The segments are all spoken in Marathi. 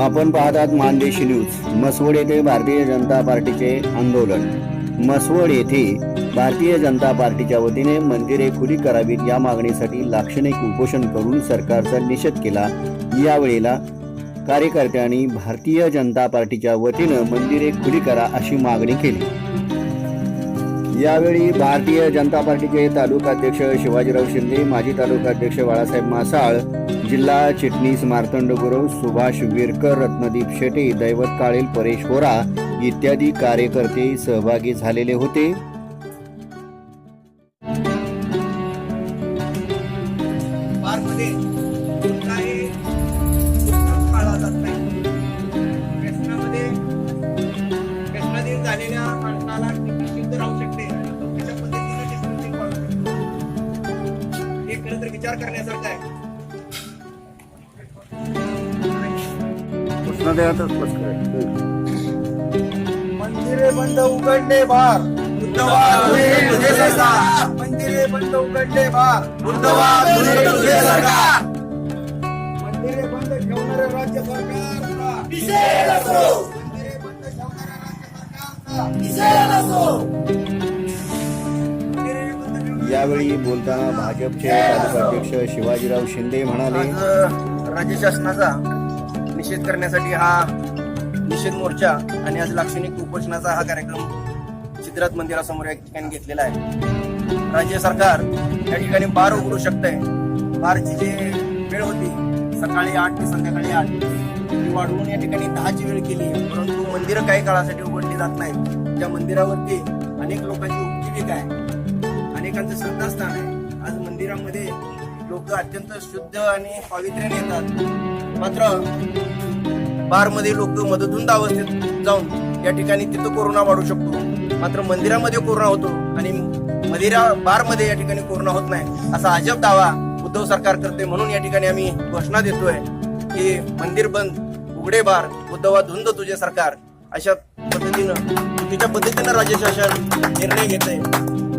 आपण पाहतात मानदेशी न्यूज. मसवड येथे भारतीय जनता पार्टीचे आंदोलन. मसवड येथे भारतीय जनता पार्टीच्या वतीने मंदिरे खुली करावीत या मागणीसाठी लाक्षणिक उपोषण करून सरकारचा निषेध केला. यावेळेला कार्यकर्त्यांनी भारतीय जनता पार्टीच्या वतीनं मंदिरे खुली करा अशी मागणी केली. यावेळी भारतीय जनता पार्टीचे तालुकाध्यक्ष शिवाजीराव शिंदे माजी तालुकाध्यक्ष बाळासाहेब मासाळ जिल्हा चिटणीस मार्तंड गुरव सुभाष विरकर रत्नदीप शेटे दैवत काळेल परेश होरा इत्यादी कार्यकर्ते सहभागी झालेले होते. झालेल्या माणसाला शकते हे खरं तर विचार करण्यासारखं आहे. मंदिरे बंद उघडले बार. मंदिरे बंद उघडले बार. मंदिरे बंद ठेवणारे राज्य सरकारचा मंदिरे बंद ठेवणाऱ्या राज्य सरकारचा मंदिरे त्यावेळी बोलताना भाजपचे तालुकाध्यक्ष शिवाजीराव शिंदे म्हणाले राज्य शासनाचा निषेध करण्यासाठी हा निषेध मोर्चा आणि आज लाक्षणिक उपोषणाचा हा कार्यक्रम चित्रात मंदिरासमोर या ठिकाणी घेतलेला आहे. राज्य सरकार या ठिकाणी बार उघडू शकतंय. बारची जी वेळ होती सकाळी आठ ते संध्याकाळी आठ ती वाढवून या ठिकाणी दहाची वेळ केली. परंतु मंदिरं काही काळासाठी उघडली जात नाहीत. त्या मंदिरावरती अनेक लोकांची उपजीविका आहे अनेकांचं श्रद्धास्थान आहे. आज मंदिरामध्ये लोक अत्यंत शुद्ध आणि पावित्र्याने येतात. मात्र बारमध्ये लोक मदधुंद अवस्थेत जाऊन या ठिकाणी तिथं कोरोना वाढू शकतो. मात्र मंदिरामध्ये कोरोना होतो आणि मदिरा बारमध्ये या ठिकाणी कोरोना होत नाही असा अजब दावा उद्धव सरकार करते म्हणून या ठिकाणी आम्ही घोषणा देतोय की मंदिर बंद उघडे बार उद्धवा धुंद तुझे सरकार अशा पद्धतीनं चुकीच्या पद्धतीनं राज्य शासन निर्णय घेते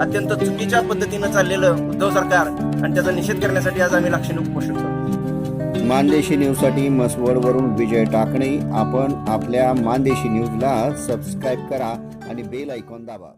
अत्यंत चुकीच्या पद्धतीनं चाललेलं उद्धव सरकार आणि त्याचा निषेध करण्यासाठी आज आम्ही लाक्षणिक उपोषण करतो. मानदेशी न्यूजसाठी मसवडवरून विजय टाकणे. आपण आपल्या मानदेशी न्यूजला सबस्क्राईब करा आणि बेल ऐकॉन दाबा.